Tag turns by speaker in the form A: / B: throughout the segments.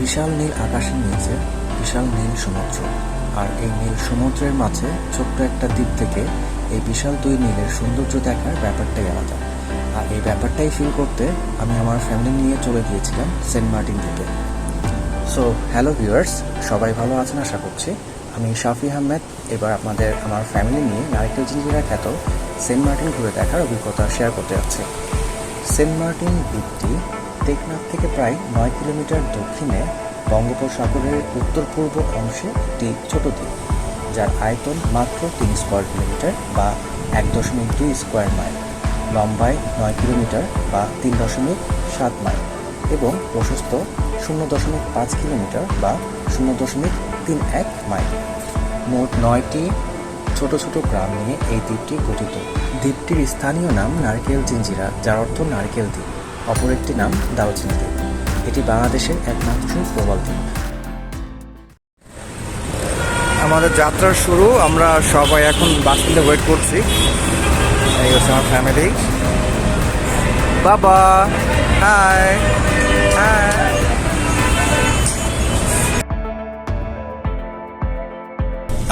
A: বিশাল নীল আকাশের নিচে বিশাল নীল সমুদ্র। আর এই নীল সমুদ্রের মাঝে ছোট্ট একটা দ্বীপ থেকে এই বিশাল দুই নীলের সৌন্দর্য দেখার ব্যাপারটাই আলাদা। আর এই ব্যাপারটাই ফিল করতে আমি আমার ফ্যামিলি নিয়ে চলে গিয়েছিলাম সেন্ট মার্টিন দ্বীপে সো হ্যালো ভিউয়ার্স সবাই ভালো আছেন আশা করছি। আমি শাফি আহমেদ, এবার আপনাদের আমার ফ্যামিলি নিয়ে নারিকেল জিঞ্জিরা খ্যাত সেন্ট মার্টিন ঘুরে দেখার অভিজ্ঞতা শেয়ার করতে যাচ্ছি। সেন্ট মার্টিন দ্বীপটি টেকনাফ থেকে প্রায় নয় কিলোমিটার দক্ষিণে বঙ্গোপসাগরের উত্তর পূর্ব অংশে একটি ছোট দ্বীপ, যার আয়তন মাত্র তিন স্কোয়ার কিলোমিটার বা এক দশমিক দুই স্কোয়ার মাইল লম্বায় নয় কিলোমিটার বা তিন দশমিক সাত মাইল এবং প্রশস্ত শূন্য দশমিক পাঁচ কিলোমিটার বা শূন্য দশমিক তিন এক মাইল মোট নয়টি ছোট ছোট গ্রাম নিয়ে এই দ্বীপটি গঠিত। দ্বীপটির স্থানীয় নাম নারকেল জিঞ্জিরা, যার অর্থ নারকেল দ্বীপ। অপর একটি নাম দাউচিনি দ্বীপ এটি বাংলাদেশের একমাত্র প্রবল দ্বীপ
B: আমাদের যাত্রার শুরু আমরা সবাই এখন বাস স্ট্যান্ডে ওয়েট করছি। এই হচ্ছে আমার ফ্যামিলি বাবা হাই হাই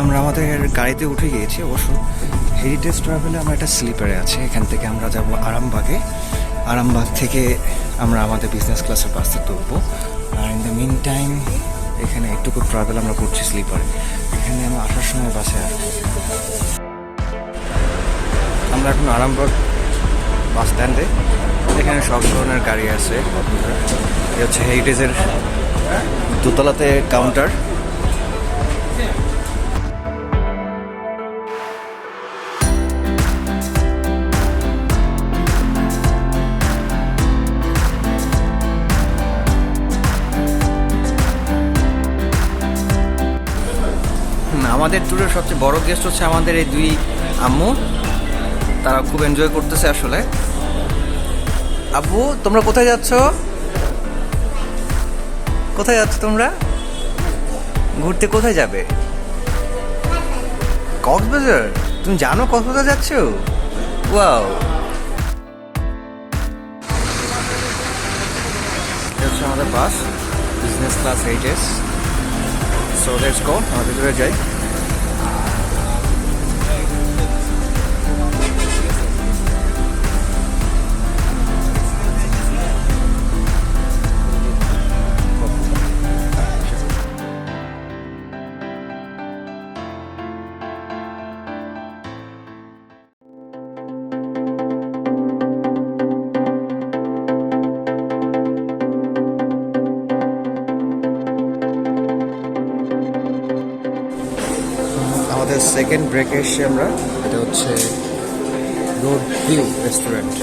B: আমরা আমাদের গাড়িতে উঠে গিয়েছি অবশ্য হেরিটেজ ট্রাভেলে আমরা একটা স্লিপারে আছে। এখান থেকে আমরা যাব আরামবাগে। আরামবাগ থেকে আমরা আমাদের বিজনেস ক্লাসের বাসে তুলবো। আর ইন দ্য মিন টাইম এখানে একটুকু ট্রাভেল আমরা করছি স্লিপারে এখানে আমরা আসার সময় বাসে আসব আমরা এখন আরামবাগ বাস স্ট্যান্ডে এখানে সব ধরনের গাড়ি আছে। এই হচ্ছে হেরিটেজের দোতলাতে কাউন্টার আমাদের ট্যুরের সবচেয়ে বড় গেস্ট হচ্ছে আমাদের এই দুই আম্মু। তারা খুব এনজয় করতেছে আসলে। আব্বু, তোমরা কোথায় যাচ্ছ? কোথায় যাচ্ছ তোমরা? ঘুরতে কোথায় যাবে? কক্সবাজার? তুমি জানো কক্সবাজার যাচ্ছ? ওয়াও। হচ্ছে আমাদের bus business class HS so let's go আমরা ভিতরে যাই। সেকেন্ড ব্রেকে এসছি আমরা। এটা হচ্ছে রোড ভিউ রেস্টুরেন্ট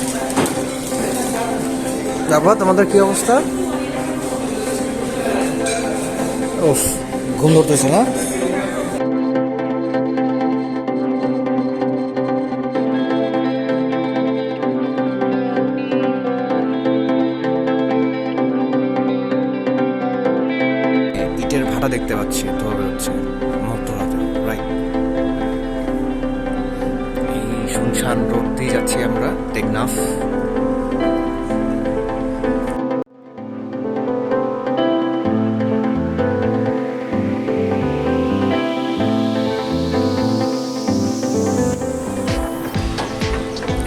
B: তারপর তোমাদের কি অবস্থা? ওফ ঘুম ধরতেছে না? ইটের ভাটা দেখতে পাচ্ছি, তো শুনশান রোড দিয়ে যাচ্ছি আমরা। টেকনাফ।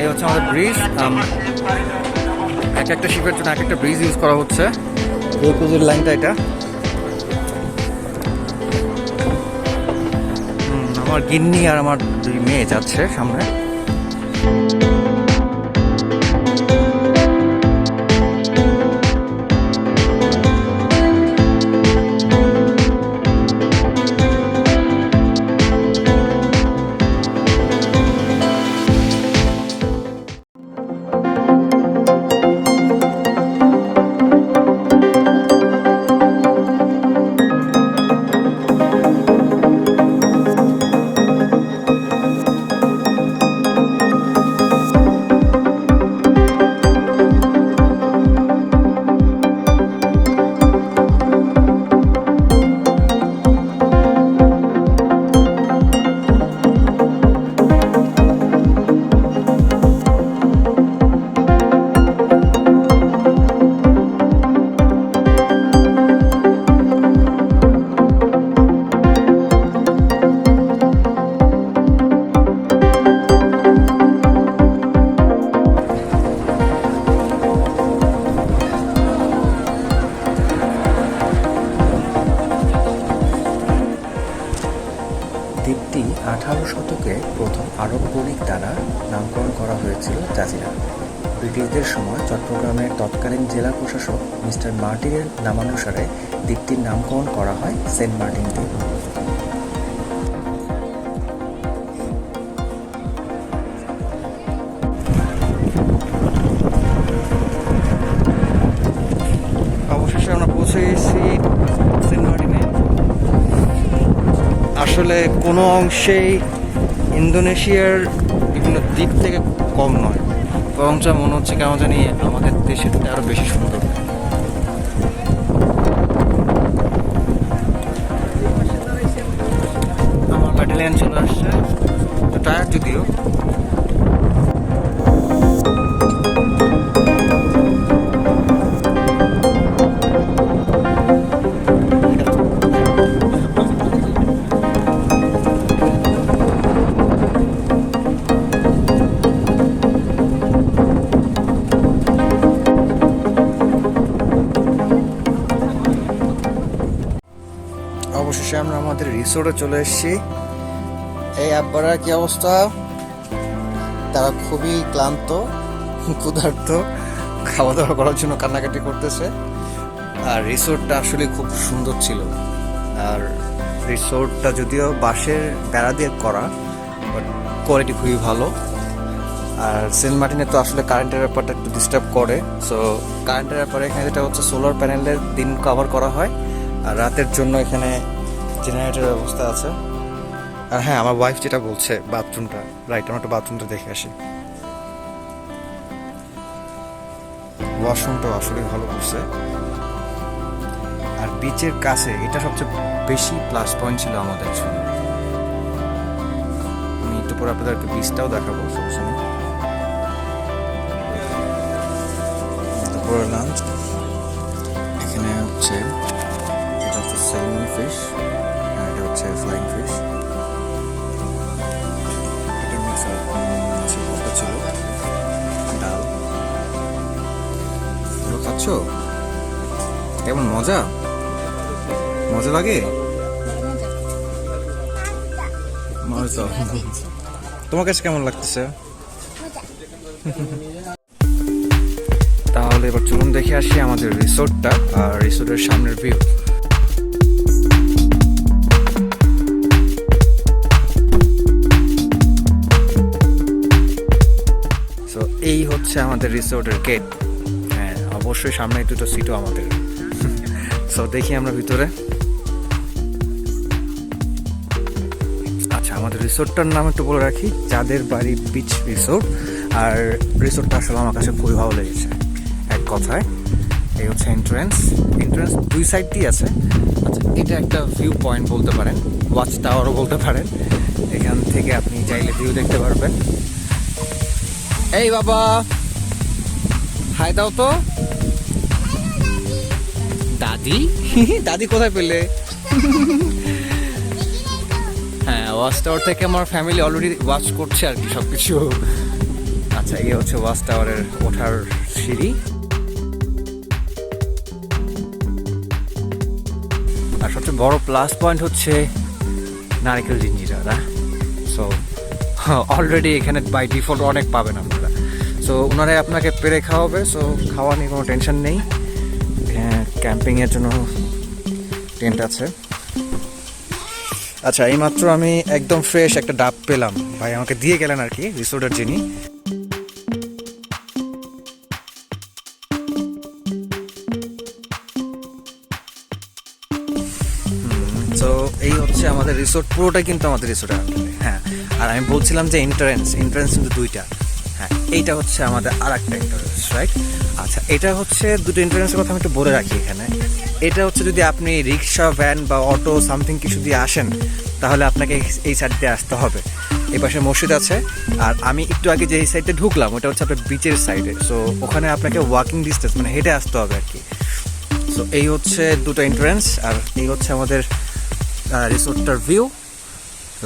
B: এই হচ্ছে আমাদের ব্রিজ। এক একটা শিপের জন্য এক একটা ব্রিজ ইউজ করা হচ্ছে। রেকুজের লাইনটা এটা। আমার গিন্নি আর আমার দুই মেয়ে যাচ্ছে সামনে।
A: Bye. মার্টিনের নামানুসারে দ্বীপটির নামকরণ করা হয় সেন্ট মার্টিন দ্বীপ।
B: অবশেষে আমরা পৌঁছে গেছি সেন্ট মার্টিনে। আসলে কোনো অংশেই ইন্দোনেশিয়ার বিভিন্ন দিক থেকে কম নয়। বরঞ্চ মনে হচ্ছে কেমন জানি আমাদের দেশের থেকে আরও বেশি সুন্দর। ব্যাটালিয়ান চলে আসছে। তো টায়ার যদিও। অবশেষে আমরা আমাদের রিসোর্টে চলে এসেছি। আব্বারা কি অবস্থা? তারা খুবই ক্লান্ত, ক্ষুধার্ত খাওয়া দাওয়া করার জন্য কান্নাকাটি করতেছে। আর রিসোর্টটা আসলে খুব সুন্দর ছিল। আর রিসোর্টটা যদিও বাঁশের বেড়া দিয়ে করা বাট কোয়ালিটি খুবই ভালো। আর সেন্ট মার্টিনে তো আসলে কারেন্টের ব্যাপারটা একটু ডিস্টার্ব করে। সো কারেন্টের ব্যাপারে এখানে যেটা হচ্ছে সোলার প্যানেলের দিন কভার করা হয়। আর রাতের জন্য এখানে জেনারেটরের ব্যবস্থা আছে। আর হ্যাঁ আমার ওয়াইফ যেটা বলছে বাথরুমটা রাইট আমার একটা বাথরুমটা দেখে আসি। ওয়াশরুমটা আসলে ভালো করছে। আর বিচের কাছে, এটা সবচেয়ে বেশি প্লাস পয়েন্ট ছিল আমাদের জন্য। আমি একটু পরে আপনাদেরকে বিচটাও দেখাবো দুপুরের লাঞ্চ এখানে হচ্ছে, এটা হচ্ছে ফিশ আর এটা হচ্ছে ফ্লাইং ফিশ মিক্স আছে ভালো ছিল ডাল ভালো খাচ্ছ? কেমন, মজা? মজা লাগে? তোমার কাছে কেমন লাগতেছে? তাহলে এবার চলুন দেখে আসি আমাদের রিসোর্টটা আর রিসোর্টের সামনের ভিউ হচ্ছে আমাদের রিসোর্টের গেট। হ্যাঁ অবশ্যই সামনে দুটো সিটও আমাদের। সো দেখি আমরা ভিতরে। আচ্ছা আমাদের রিসোর্টটার নাম একটু বলে রাখি চাঁদের বাড়ি বিচ রিসোর্ট আর রিসোর্টটা আসলে আমার কাছে খুবই ভালো লেগেছে, এক কথায়। এই হচ্ছে এন্ট্রেন্স এন্ট্রেন্স দুই সাইড দিয়ে আছে। আচ্ছা এটা একটা ভিউ পয়েন্ট বলতে পারেন ওয়াচ টাওয়ারও বলতে পারেন। এখান থেকে আপনি চাইলে ভিউ দেখতে পারবেন। এই বাবা! হাই দাও তো। দাদি? দাদি কোথায় পেলে? হ্যাঁ ওয়াচ টাওয়ার থেকে আমার ফ্যামিলি অলরেডি ওয়াচ করছে আর কি সবকিছু। আচ্ছা এই হচ্ছে ওয়াচ টাওয়ারের ওঠার সিঁড়ি। আর সবচেয়ে বড় প্লাস পয়েন্ট হচ্ছে নারকেল জিঞ্জিরা সো অলরেডি এখানে বাই ডিফল্ট অনেক পাবেন আপনারা। সো ওনারাই আপনাকে পেরে খাওয়াবে সো খাওয়া নিয়ে কোনো টেনশন নেই। ক্যাম্পিংয়ের জন্য টেন্ট আছে। আচ্ছা এইমাত্র আমি একদম ফ্রেশ একটা ডাব পেলাম। ভাই, আমাকে দিয়ে গেলেন আর কি রিসোর্টের যিনি। তো এই হচ্ছে আমাদের রিসোর্ট পুরোটাই কিন্তু আমাদের রিসোর্টের হ্যাঁ আর আমি বলছিলাম যে এন্ট্রান্স এন্ট্রান্স কিন্তু দুইটা। হ্যাঁ এইটা হচ্ছে আমাদের আর একটা এন্ট্রান্স রাইট আচ্ছা এটা হচ্ছে দুটো এন্ট্রান্সের কথা আমি একটু বলে রাখি এখানে। এটা হচ্ছে যদি আপনি রিক্সা ভ্যান বা অটো সামথিং কিছু দিয়ে আসেন, তাহলে আপনাকে এই সাইড দিয়ে আসতে হবে। এই পাশে মসজিদ আছে, আর আমি একটু আগে যে এই সাইডে ঢুকলাম, ওটা হচ্ছে আপনার বিচের সাইডে সো ওখানে আপনাকে ওয়াকিং ডিস্টেন্স মানে হেঁটে আসতে হবে আর কি। সো এই হচ্ছে দুটো এন্ট্রান্স আর এই হচ্ছে আমাদের রিসোর্টটার ভিউ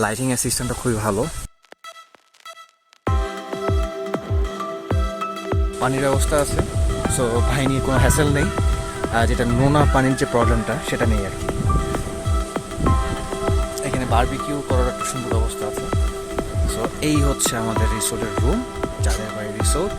B: লাইটিং সিস্টেমটা খুবই ভালো। পানির ব্যবস্থা আছে। সো ভাই নিয়ে কোনো হ্যাসেল নেই। আর যেটা নোনা পানির যে প্রবলেমটা সেটা নেই আর কি। এখানে বারবিকিউ করার একটা সুন্দর ব্যবস্থা আছে। সো এই হচ্ছে আমাদের রিসোর্টের রুম যাদের বাড়ি রিসোর্ট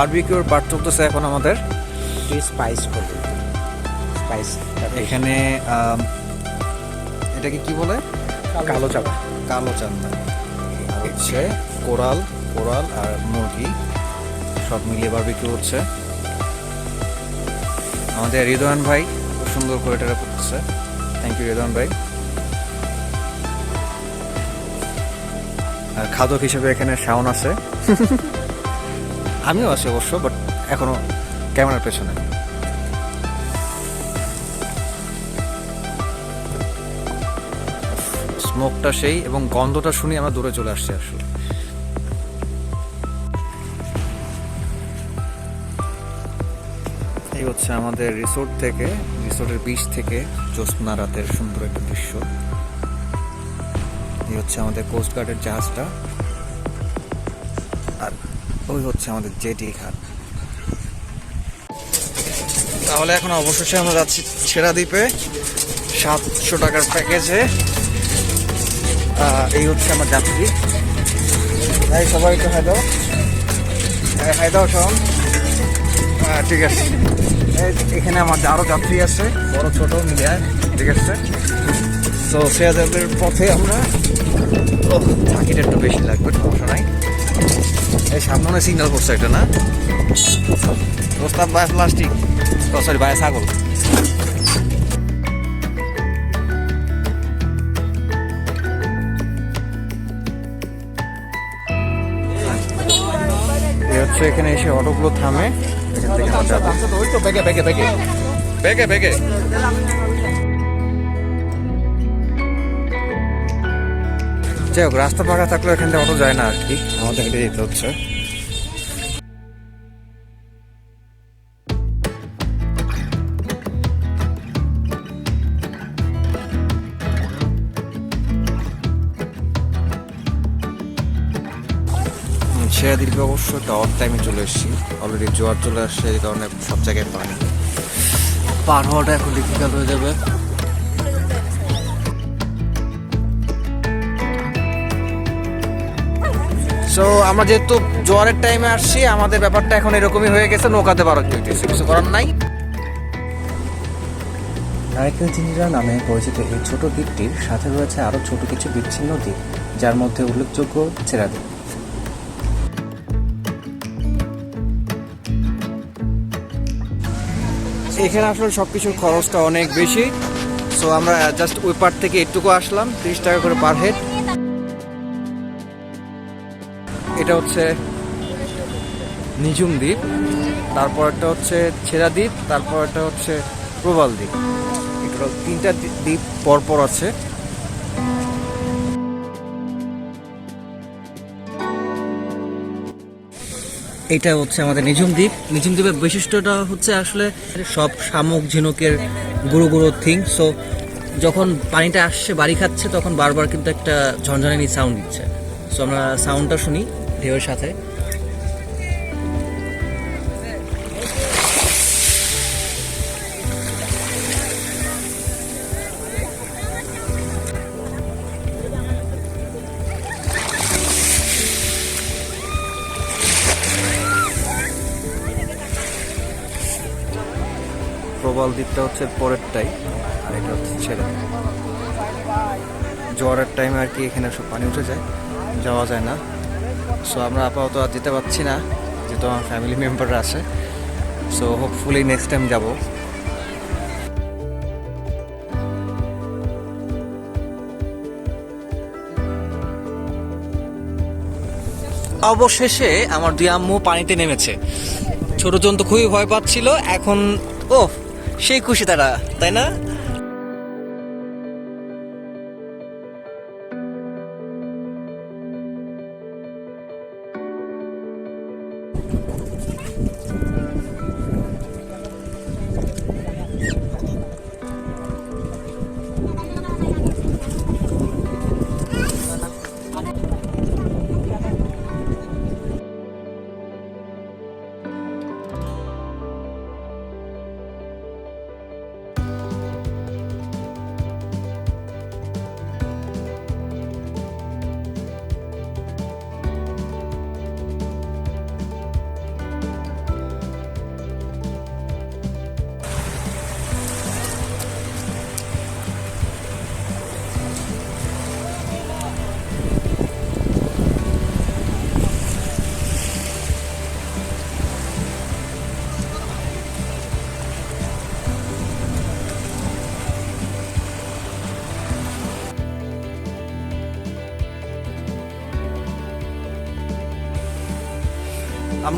B: বারবিকিউর পার্ট চলতেছে এখন আমাদের।
C: স্পাইস করবে স্পাইস
B: এখানে এটাকে কি বলে?
C: কালো চাপা
B: কালো আর হচ্ছে কোরাল কোরাল আর মুরগি সব মিলিয়ে বারবিকিউ হচ্ছে। আমাদের রিদওয়ান ভাই খুব সুন্দর করে এটা করতেছে। থ্যাংক ইউ রিদওয়ান ভাই। আর খাদক হিসেবে এখানে শাওন আছে। আমিও আছি অবশ্য বাট এখনও ক্যামেরার পেছনে। স্মোকটা সেই এবং গন্ধটা শুনি আমরা দূরে চলে আসছি আসলে। এই হচ্ছে আমাদের রিসোর্ট থেকে রিসোর্টের বিচ থেকে জ্যোৎস্না রাতের সুন্দর একটা দৃশ্য। এই হচ্ছে আমাদের কোস্ট গার্ডের জাহাজটা। আর ওই হচ্ছে আমাদের জেটি ঘাট। তাহলে এখন অবশেষে আমরা যাচ্ছি ছেড়া দ্বীপে সাতশো টাকার প্যাকেজে। এই হচ্ছে আমার যাত্রী। ভাই সবাই একটু হাই দাও। হ্যাঁ, দাও হ্যাঁ ঠিক আছে। এখানে আমার আরও যাত্রী আছে বড় ছোট মিলিয়ে ঠিক আছে। তো সিরাজের পথে আমরা ও বাকিটা একটু বেশি লাগবে সমস্যা নাই। এই সামনে সিগন্যাল করছে একটা না? প্রস্তাব বায় প্লাস্টিক। সরি বায় ছাগল। হচ্ছে এখানে এসে অটোগুলো থামে এখান থেকে আমরা যাব।
C: ওই তো বেগে। বেগে বেগে।
B: যাই হোক, রাস্তা ফাঁকা থাকলেও এখান থেকে অটো যায় না আর কি। আমাদের হেঁটে যেতে হচ্ছে। ছেড়া দীর্ঘ অবশ্য, একটা অড টাইমে চলে এসেছি। অলরেডি জোয়ার চলে আসছে, এই কারণে সব জায়গায় পানি। পার হওয়াটা এখন ডিফিকাল্ট হয়ে যাবে। সো আমরা যেহেতু জোয়ারের টাইমে আসছি আমাদের ব্যাপারটা এখন এরকমই হয়ে গেছে নৌকাতে পারো হইতেছে কিছু করার নাই।
A: নারিকেল জিঞ্জিরা নামে পরিচিত এই ছোট দ্বীপটির সাথে রয়েছে আরও ছোট কিছু বিচ্ছিন্ন দ্বীপ যার মধ্যে উল্লেখযোগ্য চেরা দ্বীপ।
B: এখানে আসলে সব কিছুর খরচটা অনেক বেশি। সো আমরা জাস্ট ওই পার থেকে এটুকু আসলাম তিরিশ টাকা করে পার হেড এটা হচ্ছে নিজুম দ্বীপ তারপরটা হচ্ছে ছেড়া দ্বীপ তারপরটা হচ্ছে প্রবাল দ্বীপ। এটা তিনটা দ্বীপ পরপর আছে।
D: এটা হচ্ছে আমাদের নিঝুম দ্বীপ। নিঝুম দ্বীপের বৈশিষ্ট্যটা হচ্ছে আসলে সব শামুক, ঝিনুকের গুঁড়ো গুঁড়ো থিং সো যখন পানিটা আসছে, বাড়ি খাচ্ছে, তখন বারবার কিন্তু একটা ঝনঝনানি সাউন্ড দিচ্ছে। সো আমরা সাউন্ডটা শুনি। ঢেউয়ের সাথে।
B: প্রবাল দ্বীপটা হচ্ছে পরেরটাই, আর এটা হচ্ছে ছেড়ে। জ্বরের টাইমে আর কি এখানে সব পানি উঠে যায়, যাওয়া যায় না। সো আমরা আপাতত আর যেতে পারছি না, যেহেতু আমার ফ্যামিলি মেম্বাররা আছে। সো হোপফুলি নেক্সট টাইম যাব।
D: অবশেষে আমার দুই আম্মু পানিতে নেমেছে। ছোট জন তো খুবই ভয় পাচ্ছিল, এখন ও সেই খুশি তারা, তাই না?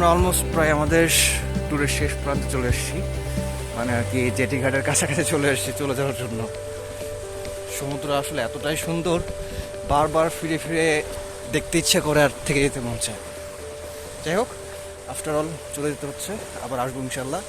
B: আমরা অলমোস্ট প্রায় আমাদের ট্যুরের শেষ প্রান্তে চলে এসেছি। মানে আর কি জেটি ঘাটের কাছাকাছি চলে এসেছি চলে যাওয়ার জন্য। সমুদ্র আসলে এতটাই সুন্দর, বারবার ফিরে ফিরে দেখতে ইচ্ছে করে আর থেকে যেতে মন চায় যাই হোক আফটার অল চলে যেতে হচ্ছে, আবার আসব ইনশাল্লাহ